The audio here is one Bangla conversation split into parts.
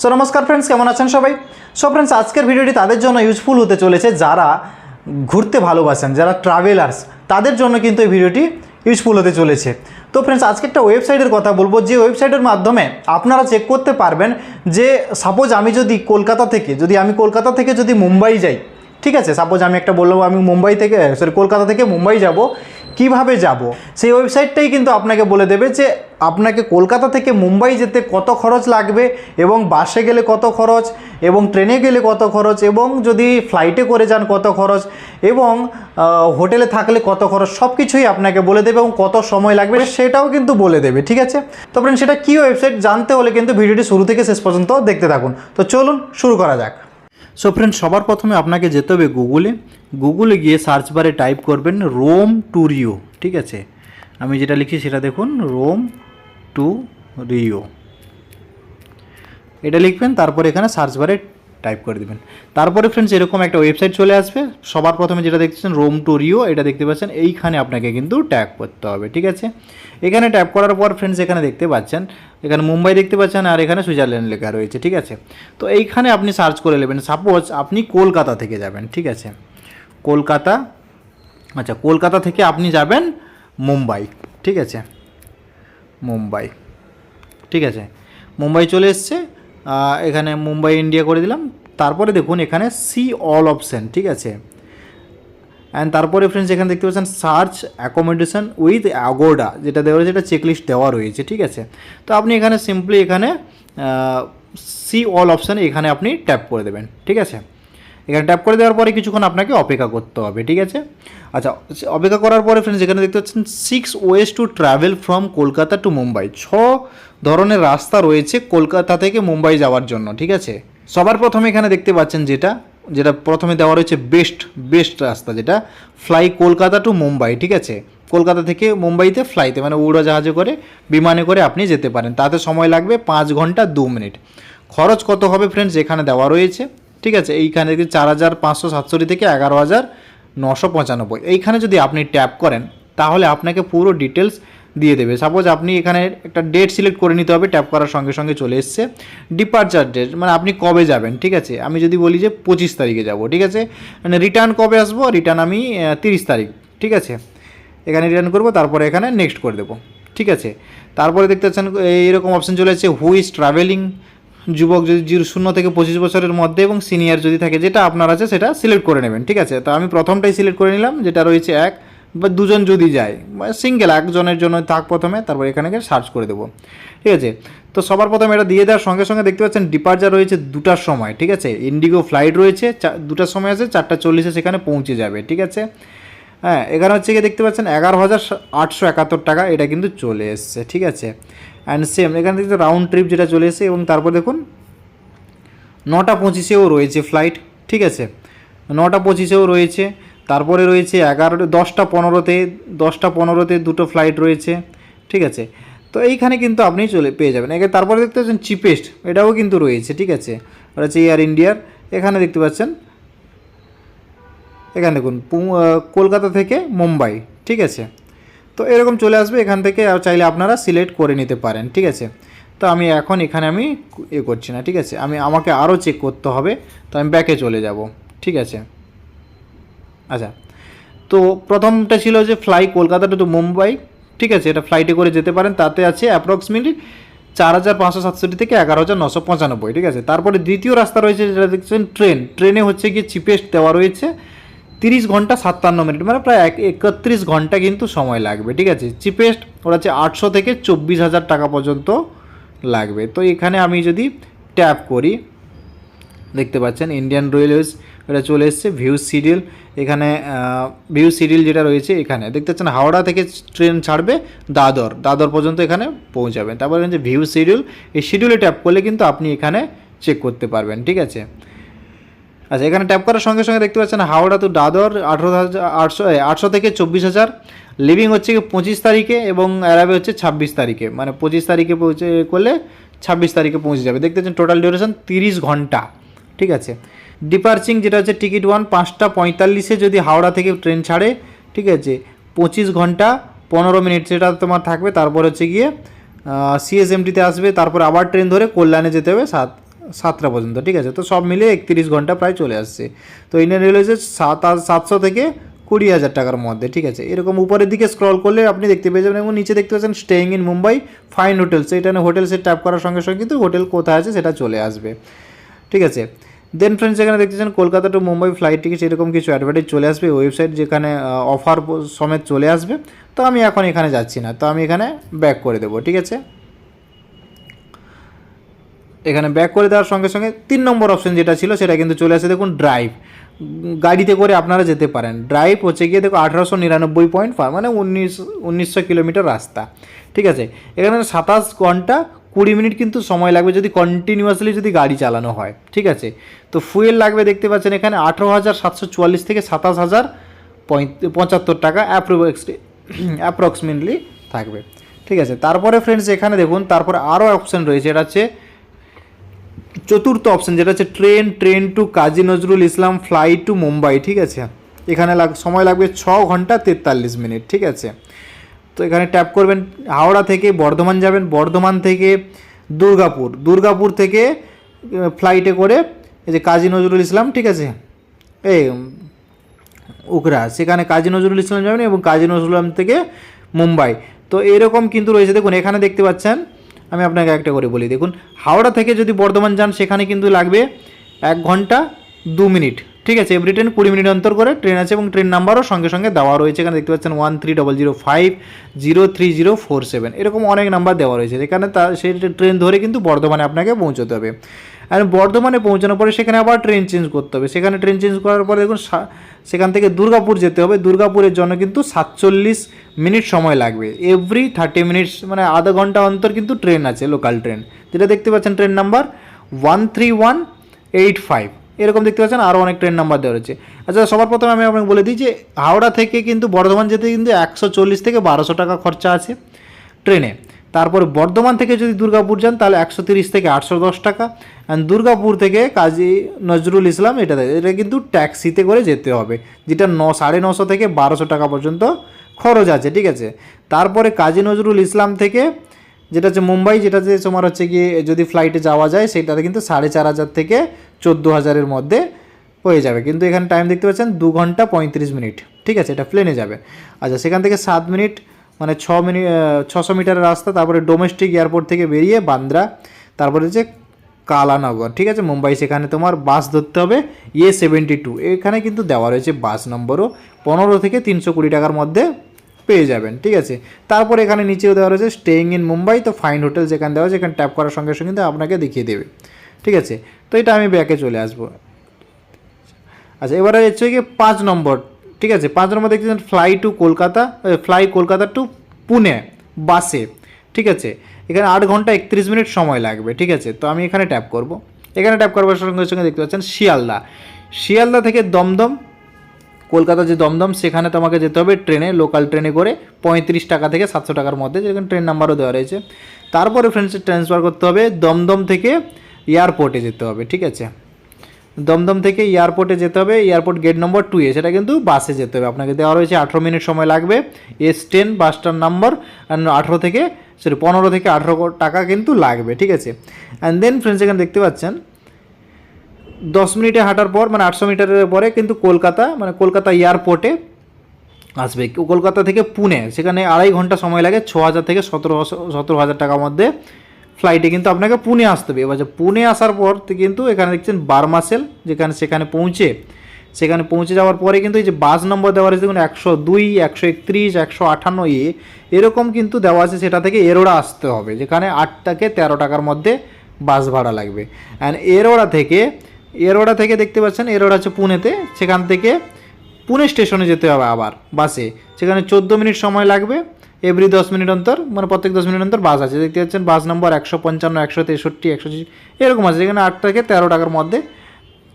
সো নমস্কার ফ্রেন্ডস কেমন আছেন সবাই? সো ফ্রেন্ডস আজকের ভিডিওটি তাদের জন্য ইউজফুল হতে চলেছে যারা ঘুরতে ভালোবাসেন, যারা ট্রাভেলার্স তাদের জন্য কিন্তু এই ভিডিওটি ইউজফুল হতে চলেছে। তো ফ্রেন্ডস আজকে একটা ওয়েবসাইটের কথা বলব। যে ওয়েবসাইটের মাধ্যমে আপনারা চেক করতে পারবেন যে সাপোজ আমি যদি কলকাতা থেকে, যদি আমি কলকাতা থেকে যদি মুম্বাই যাই, ঠিক আছে? সাপোজ আমি একটা বললাম, আমি মুম্বাই থেকে সরি কলকাতা থেকে মুম্বাই যাব কীভাবে যাব? সেই ওয়েবসাইটটাই কিন্তু আপনাকে বলে দেবে যে আপনাকে কলকাতা থেকে মুম্বাই যেতে কত খরচ লাগবে এবং বাসে গেলে কত খরচ এবং ট্রেনে গেলে কত খরচ এবং যদি ফ্লাইটে করে যান কত খরচ এবং হোটেলে থাকলে কত খরচ সব কিছুই আপনাকে বলে দেবে এবং কত সময় লাগবে সেটাও কিন্তু বলে দেবে, ঠিক আছে? তো সেটা কী ওয়েবসাইট জানতে হলে কিন্তু ভিডিওটি শুরু থেকে শেষ পর্যন্ত দেখতে থাকুন। তো চলুন, শুরু করা যাক। সো ফ্রেন্ড সবার প্রথমে আপনাকে যেতে হবে গুগলে গুগলে গিয়ে সার্চ বারে টাইপ করবেন রোম টু রিও ঠিক আছে? আমি যেটা লিখি সেটা দেখুন রোম টু রিও এটা লিখবেন, তারপরে এখানে সার্চ বারে টাইপ করে দেবেন। তারপরে ফ্রেন্ডস এরকম একটা ওয়েবসাইট চলে আসবে। সবার প্রথমে যেটা দেখছেন রোম টু রিও এটা দেখতে পাচ্ছেন। এইখানে আপনাকে কিন্তু ট্যাপ করতে হবে, ঠিক আছে? এখানে ট্যাপ করার পর ফ্রেন্ডস এখানে দেখতে পাচ্ছেন এখানে মুম্বাই দেখতে পাচ্ছেন আর এখানে সুইজারল্যান্ড লেখা রয়েছে, ঠিক আছে? তো এইখানে আপনি সার্চ করে নেবেন। সাপোজ আপনি কলকাতা থেকে যাবেন, ঠিক আছে? কলকাতা আচ্ছা কলকাতা থেকে আপনি যাবেন মুম্বাই, ঠিক আছে? মুম্বাই, ঠিক আছে? মুম্বাই চলে এসছে এখানে মুম্বাই, ইন্ডিয়া করে দিলাম। তারপরে দেখুন এখানে সি অল অপশান ঠিক আছে? অ্যান্ড তারপরে ফ্রেন্ডস এখানে দেখতে পাচ্ছেন সার্চ অ্যাকোমোডেশন উইথ অ্যাগোডা যেটা দেওয়া রয়েছে, এটা চেকলিস্ট দেওয়া রয়েছে, ঠিক আছে? তো আপনি এখানে সিম্পলি এখানে সি অল অপশানে এখানে আপনি ট্যাপ করে দেবেন, ঠিক আছে? এখানে ট্যাপ করে দেওয়ার পরে কিছুক্ষণ আপনাকে অপেক্ষা করতে হবে, ঠিক আছে? আচ্ছা অপেক্ষা করার পরে ফ্রেন্ডস এখানে দেখতে পাচ্ছেন six ways to travel from Kolkata to Mumbai ছ ধরনের রাস্তা রয়েছে কলকাতা থেকে মুম্বাই যাওয়ার জন্য, ঠিক আছে? সবার প্রথমে এখানে দেখতে পাচ্ছেন যেটা যেটা প্রথমে দেওয়া রয়েছে বেস্ট বেস্ট রাস্তা যেটা ফ্লাই কলকাতা টু মুম্বাই, ঠিক আছে? কলকাতা থেকে মুম্বাইতে ফ্লাইতে মানে উড়োজাহাজে করে, বিমানে করে আপনি যেতে পারেন। তাতে সময় লাগবে পাঁচ ঘণ্টা দু মিনিট। খরচ কত হবে ফ্রেন্ডস এখানে দেওয়া রয়েছে, ঠিক আছে? এইখানে চার হাজার পাঁচশো সাতষট্টি থেকে এগারো হাজার নশো পঁচানব্বই। এইখানে যদি আপনি ট্যাপ করেন, তাহলে আপনাকে পুরো ডিটেলস দিয়ে দেবে। সাপোজ আপনি এখানে একটা ডেট সিলেক্ট করে নিতে হবে ট্যাপ করার সঙ্গে সঙ্গে চলে এসছে। ডিপার্চার ডেট মানে আপনি কবে যাবেন, ঠিক আছে? আমি যদি বলি যে পঁচিশ তারিখে যাব, ঠিক আছে? মানে রিটার্ন কবে আসব? রিটার্ন আমি তিরিশ তারিখ, ঠিক আছে? এখানে রিটার্ন করব, তারপরে এখানে নেক্সট করে দেবো, ঠিক আছে? তারপরে দেখতে পাচ্ছেন এইরকম অপশন চলে এসেছে হু ইজ ট্রাভেলিং যুবক যদি জিরো, শূন্য থেকে পঁচিশ বছরের মধ্যে এবং সিনিয়র যদি থাকে, যেটা আপনার আছে সেটা সিলেক্ট করে নেবেন, ঠিক আছে? তো আমি প্রথমটাই সিলেক্ট করে নিলাম, যেটা রয়েছে এক। বা দুজন যদি যায় সিঙ্গেল একজনের জন্য থাক প্রথমে, তারপর এখানে গিয়ে সার্চ করে দেবো। ঠিক আছে? তো সবার প্রথমে এটা দিয়ে দেওয়ার সঙ্গে সঙ্গে দেখতে পাচ্ছেন ডিপার্চার রয়েছে দুটার সময়, ঠিক আছে? ইন্ডিগো ফ্লাইট রয়েছে দুটার সময় আছে, চারটা চল্লিশে সেখানে পৌঁছে যাবে, ঠিক আছে? হ্যাঁ এখানে হচ্ছে গিয়ে দেখতে পাচ্ছেন এগারো হাজার আটশো একাত্তর টাকা এটা কিন্তু চলে এসছে, ঠিক আছে? অ্যান্ড সেম এখানে দেখতে রাউন্ড ট্রিপ যেটা চলে এসছে এবং তারপর দেখুন, নটা পঁচিশেও রয়েছে ফ্লাইট ঠিক আছে? নটা পঁচিশেও রয়েছে। তারপরে রয়েছে এগারো, দশটা পনেরোতে দশটা পনেরোতে দুটো ফ্লাইট রয়েছে, ঠিক আছে? তো এইখানে কিন্তু আপনি চলে পেয়ে যাবেন। এখানে তারপরে দেখতে পাচ্ছেন চিপেস্ট এটাও কিন্তু রয়েছে, ঠিক আছে? রয়েছে এয়ার ইন্ডিয়ার এখানে দেখতে পাচ্ছেন, এখানে দেখুন কলকাতা থেকে মুম্বাই, ঠিক আছে? তো এরকম চলে আসবে, এখান থেকে আর চাইলে আপনারা সিলেক্ট করে নিতে পারেন, ঠিক আছে? তো আমি এখন এখানে আমি এ করছি না, ঠিক আছে? আমি, আমাকে আরও চেক করতে হবে, তো আমি ব্যাকে চলে যাব, ঠিক আছে? আচ্ছা তো প্রথমটা ছিল যে ফ্লাই কলকাতা টু মুম্বাই, ঠিক আছে, এটা ফ্লাইটে করে যেতে পারেন, তাতে আছে অ্যাপ্রক্সিমেটলি চার হাজার পাঁচশো সাতষট্টি থেকে এগারো হাজার নশো পঁচানব্বই, ঠিক আছে। তারপরে দ্বিতীয় রাস্তা রয়েছে যেটা দেখছেন ট্রেন। ট্রেনে হচ্ছে গিয়ে চিপেস্ট দেওয়া রয়েছে তিরিশ ঘণ্টা সাতান্ন মিনিট মানে প্রায় এক একত্রিশ ঘণ্টা কিন্তু সময় লাগবে, ঠিক আছে। চিপেস্ট ওটা হচ্ছে আটশো থেকে চব্বিশ হাজার টাকা পর্যন্ত লাগবে। তো এখানে আমি যদি ট্যাপ করি দেখতে পাচ্ছেন। ইন্ডিয়ান রেলওয়েজ এটা চলে এসছে ভিউ সিডিউল এখানে ভিউ সিডিউল যেটা রয়েছে এখানে। দেখতে পাচ্ছেন, হাওড়া থেকে ট্রেন ছাড়বে দাদর। দাদর পর্যন্ত এখানে পৌঁছাবেন। তারপরে যে ভিউ শিডিউল এই শিডিউলে ট্যাপ করলে কিন্তু আপনি এখানে চেক করতে পারবেন, ঠিক আছে? আচ্ছা এখানে ট্যাপ করার সঙ্গে সঙ্গে দেখতে পাচ্ছেন, হাওড়া তো দাদর, আঠেরো হাজার আটশো আটশো থেকে চব্বিশ হাজার। লিভিং হচ্ছে পঁচিশ তারিখে এবং অ্যারাবে হচ্ছে ছাব্বিশ তারিখে। মানে পঁচিশ তারিখে পৌঁছে, করলে ছাব্বিশ তারিখে পৌঁছে যাবে। দেখতে পাচ্ছেন টোটাল ডিউরেশন তিরিশ ঘণ্টা। ঠিক আছে। ডিপার্চিং যেটা হচ্ছে টিকিট ওয়ান পাঁচটা পঁয়তাল্লিশে যদি হাওড়া থেকে ট্রেন ছাড়ে, ঠিক আছে, পঁচিশ ঘণ্টা পনেরো মিনিট সেটা তোমার থাকবে, তারপর হচ্ছে গিয়ে সিএসএমটিতে আসবে, তারপর আবার ট্রেন ধরে কল্যাণে যেতে হবে সাত, সাতটা পর্যন্ত, ঠিক আছে। তো সব মিলিয়ে একত্রিশ ঘণ্টা প্রায় চলে আসছে। তো ইন্ডিয়ান রেলওয়েজে সাত সাতশো থেকে কুড়ি হাজার টাকার মধ্যে, ঠিক আছে। এরকম উপরের দিকে স্ক্রল করলে আপনি দেখতে পেয়ে যাবেন এবং নিচে দেখতে পাচ্ছেন staying in Mumbai find hotels এখানে হোটেলসে ট্যাপ করার সঙ্গে সঙ্গে কিন্তু হোটেল কোথায় আছে সেটা চলে আসবে, ঠিক আছে। দেন ফ্রেন্ডস এখানে দেখতেছেন Kolkata to Mumbai flight ticket এরকম কিছু অ্যাডভার্টাইজ চলে আসবে ওয়েবসাইট যেখানে অফার সমেত চলে আসবে। তো আমি এখন এখানে যাচ্ছি না, তো আমি এখানে ব্যাক করে দেবো, ঠিক আছে? এখানে ব্যাক করে দেওয়ার সঙ্গে সঙ্গে তিন নম্বর অপশন যেটা ছিল, সেটা কিন্তু চলে আসে, দেখুন ড্রাইভ গাড়িতে করে আপনারা যেতে পারেন। ড্রাইভ হচ্ছে গিয়ে দেখো আঠারোশো নিরানব্বই পয়েন্ট ফাইভ মানে উনিশ, উনিশশো কিলোমিটার রাস্তা, ঠিক আছে? এখানে সাতাশ ঘণ্টা কুড়ি মিনিট কিন্তু সময় লাগবে যদি কন্টিনিউয়াসলি যদি গাড়ি চালানো হয়, ঠিক আছে? তো ফুয়েল লাগবে দেখতে পাচ্ছেন এখানে আঠেরো হাজার সাতশো চুয়াল্লিশ থেকে সাতাশ হাজার পঁচাত্তর টাকা অ্যাপ্রক্সিমেটলি থাকবে, ঠিক আছে? তারপরে ফ্রেন্ডস এখানে দেখুন, তারপরে আরও অপশান রয়েছে, এটা হচ্ছে চতুর্থ অপশন যেটা হচ্ছে train train to Kazi Nazrul Islam flight to Mumbai ঠিক আছে? এখানে লাগ, সময় লাগবে ছ ঘণ্টা তেতাল্লিশ মিনিট, ঠিক আছে? তো এখানে ট্যাপ করবেন, হাওড়া থেকে বর্ধমান যাবেন, বর্ধমান থেকে দুর্গাপুর দুর্গাপুর থেকে ফ্লাইটে করে এই যে কাজী নজরুল ইসলাম, ঠিক আছে? এই উকরা, সেখানে কাজী নজরুল ইসলাম যাবেন এবং কাজী নজরুল ইসলাম থেকে মুম্বাই। তো এরকম কিন্তু রয়েছে, দেখুন, এখানে দেখতে পাচ্ছেন, আমি আপনাকে একটা করে বলি, দেখুন, হাওড়া থেকে যদি বর্ধমান যান, সেখানে কিন্তু লাগবে এক ঘণ্টা দু মিনিট। ঠিক আছে এভরি ট্রেন কুড়ি মিনিট অন্তর করে ট্রেন আছে এবং ট্রেন নাম্বারও সঙ্গে সঙ্গে দেওয়া রয়েছে। এখানে দেখতে পাচ্ছেন one three double zero five zero three zero four seven এরকম অনেক নাম্বার দেওয়া রয়েছে। এখানে তা, সেই ট্রেন ধরে কিন্তু বর্ধমানে আপনাকে পৌঁছতে হবে। আর বর্ধমানে পৌঁছানোর পরে সেখানে আবার ট্রেন চেঞ্জ করতে হবে। সেখানে ট্রেন চেঞ্জ করার পরে দেখুন সেখান থেকে দুর্গাপুর যেতে হবে। দুর্গাপুরের জন্য কিন্তু সাতচল্লিশ মিনিট সময় লাগবে। এভরি থার্টি মিনিটস মানে আধা ঘণ্টা অন্তর কিন্তু ট্রেন আছে লোকাল ট্রেন যেটা দেখতে পাচ্ছেন train number one three one eight five এরকম দেখতে পাচ্ছেন আরও অনেক ট্রেন নাম্বার দেওয়া রয়েছে। আচ্ছা সবার প্রথমে আমি আপনাকে বলে দিই যে, হাওড়া থেকে কিন্তু বর্ধমান যেতে কিন্তু একশো চল্লিশ থেকে বারোশো টাকা খরচা আছে ট্রেনে। তারপরে বর্ধমান থেকে যদি দুর্গাপুর যান, তাহলে একশো তিরিশ থেকে আটশো দশ টাকা। অ্যান্ড দুর্গাপুর থেকে কাজী নজরুল ইসলাম, এটা এটা কিন্তু ট্যাক্সিতে করে যেতে হবে, যেটা ন, সাড়ে নশো থেকে বারোশো টাকা পর্যন্ত খরচ আছে, ঠিক আছে? তারপরে কাজী নজরুল ইসলাম থেকে যেটা হচ্ছে মুম্বাই যেটাতে তোমার হচ্ছে গিয়ে যদি ফ্লাইটে যাওয়া যায় সেটাতে কিন্তু সাড়ে চার হাজার থেকে চোদ্দ হাজারের মধ্যে হয়ে যাবে। কিন্তু এখানে টাইম দেখতে পাচ্ছেন, দু ঘণ্টা পঁয়ত্রিশ মিনিট। ঠিক আছে, এটা প্লেনে যাবে। আচ্ছা সেখান থেকে সাত মিনিট মানে ছ মিনিট ছশো মিটারের রাস্তা, তারপরে ডোমেস্টিক এয়ারপোর্ট থেকে বেরিয়ে বান্দ্রা, তারপরে হচ্ছে কালানগর। ঠিক আছে, মুম্বাই, সেখানে তোমার বাস ধরতে হবে এ সেভেন্টি টু এখানে কিন্তু দেওয়া রয়েছে বাস নম্বরও পনেরো থেকে তিনশো কুড়ি টাকার মধ্যে পেয়ে যাবেন, ঠিক আছে? তারপর এখানে নিচেও দেওয়া রয়েছে স্টেইং ইন মুম্বাই তো ফাইন হোটেল যেখানে দেওয়া এখানে ট্যাপ করার সঙ্গে সঙ্গে কিন্তু আপনাকে দেখিয়ে দেবে, ঠিক আছে? তো এটা আমি ব্যাকে চলে আসব। আচ্ছা এবারে হচ্ছে কি পাঁচ নম্বর, ঠিক আছে? পাঁচ নম্বর দেখছেন fly to Kolkata fly Kolkata to Pune, বাসে, ঠিক আছে? এখানে আট ঘণ্টা একত্রিশ মিনিট সময় লাগবে, ঠিক আছে? তো আমি এখানে ট্যাপ করব। এখানে ট্যাপ করবার সঙ্গে সঙ্গে দেখতে পাচ্ছেন শিয়ালদা। শিয়ালদা থেকে দমদম কলকাতা যে দমদম, সেখানে তোমাকে যেতে হবে ট্রেনে লোকাল ট্রেনে করে পঁয়ত্রিশ টাকা থেকে সাতশো টাকার মধ্যে যেখানে ট্রেন নাম্বারও দেওয়া রয়েছে। তারপরে ফ্রেন্ডস ট্রান্সফার করতে হবে দমদম থেকে এয়ারপোর্টে যেতে হবে, ঠিক আছে? দমদম থেকে এয়ারপোর্টে যেতে হবে এয়ারপোর্ট গেট নম্বর টু এ, সেটা কিন্তু বাসে যেতে হবে। আপনাকে দেওয়া রয়েছে আঠেরো মিনিট সময় লাগবে এস টেন বাসটার নাম্বার আঠেরো থেকে সরি পনেরো থেকে আঠেরো টাকা কিন্তু লাগবে, ঠিক আছে? অ্যান্ড দেন ফ্রেন্ডস এখানে দেখতে পাচ্ছেন দশ মিনিটে হাঁটার পর মানে আটশো মিটারের পরে কিন্তু কলকাতা মানে কলকাতা এয়ারপোর্টে আসবে। কলকাতা থেকে পুনে, সেখানে আড়াই ঘণ্টা সময় লাগে, ছ হাজার থেকে সতেরো সতেরো হাজার টাকার মধ্যে ফ্লাইটে কিন্তু আপনাকে পুনে আসতে হবে। এবার পুনে আসার পর কিন্তু এখানে দেখছেন বারমাসেল যেখানে, সেখানে পৌঁছে সেখানে পৌঁছে যাওয়ার পরে কিন্তু এই যে বাস নম্বর দেওয়া রয়েছে, দেখুন একশো দুই, একশো একত্রিশ, একশো আটান্ন এ, এরকম কিন্তু দেওয়া আছে সেটা থেকে এরোড়া আসতে হবে, যেখানে আট থেকে তেরো টাকার মধ্যে বাস ভাড়া লাগবে। অ্যান্ড এরোড়া থেকে এরোড়া থেকে দেখতে পাচ্ছেন, এরোড়া হচ্ছে পুনেতে। সেখান থেকে পুনে স্টেশনে যেতে হবে আবার, বাসে। সেখানে চোদ্দ মিনিট সময় লাগবে এভরি দশ মিনিট অন্তর মানে প্রত্যেক দশ মিনিট অন্তর বাস আছে। দেখতে পাচ্ছেন, বাস নম্বর একশো পঞ্চান্ন, একশো তেষট্টি, একশো এরকম আছে। যেখানে আট থেকে তেরো টাকার মধ্যে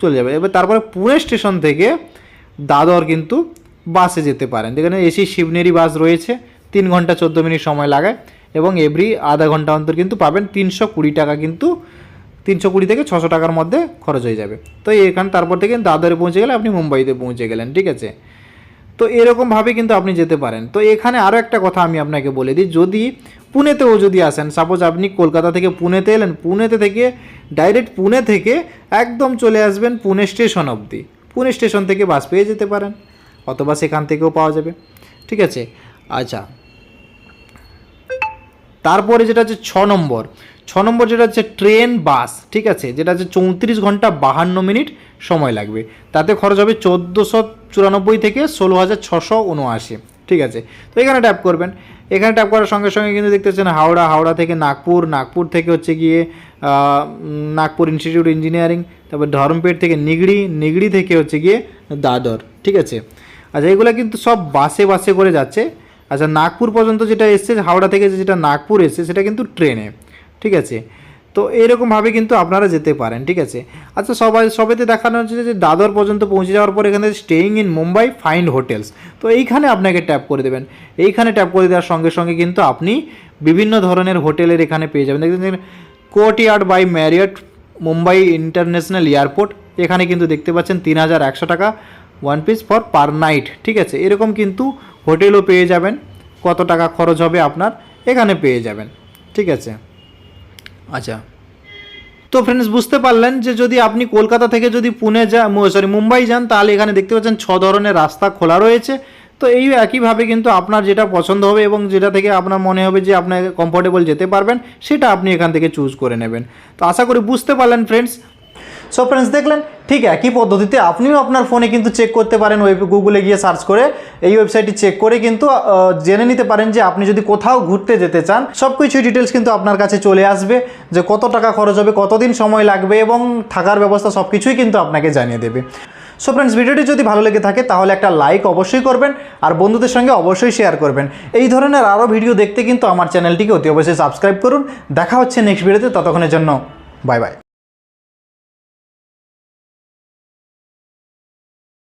চলে যাবে। এবার তারপরে পুনে স্টেশন থেকে দাদর কিন্তু বাসে যেতে পারেন। যেখানে এসি শিবনেরি বাস রয়েছে, তিন ঘণ্টা চোদ্দ মিনিট সময় লাগায় এবং এভরি আধা ঘণ্টা অন্তর কিন্তু পাবেন। তিনশো কুড়ি টাকা কিন্তু তিনশো কুড়ি থেকে ছশো টাকার মধ্যে খরচ হয়ে যাবে। তো এখানে তারপর থেকে দাদরে পৌঁছে গেলে আপনি মুম্বাইতে পৌঁছে গেলেন, ঠিক আছে? তো এরকমভাবে কিন্তু আপনি যেতে পারেন। তো এখানে আরও একটা কথা আমি আপনাকে বলে দিই, যদি পুনেতেও যদি আসেন সাপোজ আপনি কলকাতা থেকে পুনেতে এলেন, পুনেতে থেকে ডাইরেক্ট পুনে থেকে একদম চলে আসবেন পুনে স্টেশন অবধি। পুনে স্টেশন থেকে বাস পেয়ে যেতে পারেন, অথবা সেখান থেকেও পাওয়া যাবে, ঠিক আছে? আচ্ছা তারপরে যেটা হচ্ছে ছ নম্বর ছ নম্বর যেটা হচ্ছে ট্রেন, বাস, ঠিক আছে? যেটা হচ্ছে চৌত্রিশ ঘণ্টা বাহান্ন মিনিট সময় লাগবে। তাতে খরচ হবে চোদ্দোশো চুরানব্বই থেকে ষোলো হাজার ছশো উনআশি, ঠিক আছে? তো এখানে ট্যাপ করবেন। এখানে ট্যাপ করার সঙ্গে সঙ্গে কিন্তু দেখতে পাচ্ছেন হাওড়া হাওড়া থেকে নাগপুর নাগপুর থেকে হচ্ছে গিয়ে নাগপুর ইনস্টিটিউট ইঞ্জিনিয়ারিং তারপর ধরমপেট থেকে নিগড়ি নিগড়ি থেকে হচ্ছে গিয়ে দাদর, ঠিক আছে? আচ্ছা এগুলো কিন্তু সব বাসে বাসে করে যাচ্ছে। আচ্ছা নাগপুর পর্যন্ত যেটা এসছে, হাওড়া থেকে যেটা নাগপুর এসছে, সেটা কিন্তু ট্রেনে, ঠিক আছে? তো এইরকমভাবে কিন্তু আপনারা যেতে পারেন, ঠিক আছে? আচ্ছা সবাই, সবেতে দেখানো হচ্ছে যে দাদর পর্যন্ত পৌঁছে যাওয়ার পর এখানে staying in Mumbai find hotels তো এইখানে আপনাকে ট্যাপ করে দেবেন। এইখানে ট্যাপ করে দেওয়ার সঙ্গে সঙ্গে কিন্তু আপনি বিভিন্ন ধরনের হোটেলের এখানে পেয়ে যাবেন। দেখবেন courtyard by Marriott Mumbai international airport এখানে কিন্তু দেখতে পাচ্ছেন তিন হাজার একশো টাকা one piece for per night ঠিক আছে? এরকম কিন্তু হোটেলও পেয়ে যাবেন। কত টাকা খরচ হবে আপনার? এখানে পেয়ে যাবেন। ঠিক আছে? আচ্ছা। তো ফ্রেন্ডস বুঝতে পারলেন যে যদি আপনি কলকাতা থেকে যদি পুনে যা সরি মুম্বাই যান, তাহলে এখানে দেখতে পাচ্ছেন ছ ধরনের রাস্তা খোলা রয়েছে। তো এই একইভাবে কিন্তু আপনার যেটা পছন্দ হবে এবং যেটা থেকে আপনার মনে হবে যে আপনাকে কমফোর্টেবল যেতে পারবেন, সেটা আপনি এখান থেকে চুজ করে নেবেন। তো আশা করি বুঝতে পারলেন ফ্রেন্ডস সো ফ্রেন্ডস দেখলেন? ঠিক একই পদ্ধতিতে আপনিও আপনার ফোনে কিন্তু চেক করতে পারেন ওয়েব গুগলে গিয়ে সার্চ করে। এই ওয়েবসাইটটি চেক করে কিন্তু জেনে নিতে পারেন যে আপনি যদি কোথাও ঘুরতে যেতে চান সব কিছুই ডিটেলস কিন্তু আপনার কাছে চলে আসবে, যে কত টাকা খরচ হবে, কতদিন সময় লাগবে এবং থাকার ব্যবস্থা সব কিছুই কিন্তু আপনাকে জানিয়ে দেবে। সো ফ্রেন্ডস ভিডিওটি যদি ভালো লেগে থাকে, তাহলে একটা লাইক অবশ্যই করবেন, আর বন্ধুদের সঙ্গে অবশ্যই শেয়ার করবেন। এই ধরনের আরও ভিডিও দেখতে কিন্তু আমার চ্যানেলটিকে অতি অবশ্যই সাবস্ক্রাইব করুন। দেখা হচ্ছে নেক্সট ভিডিওতে ততক্ষণের জন্য বাই বাই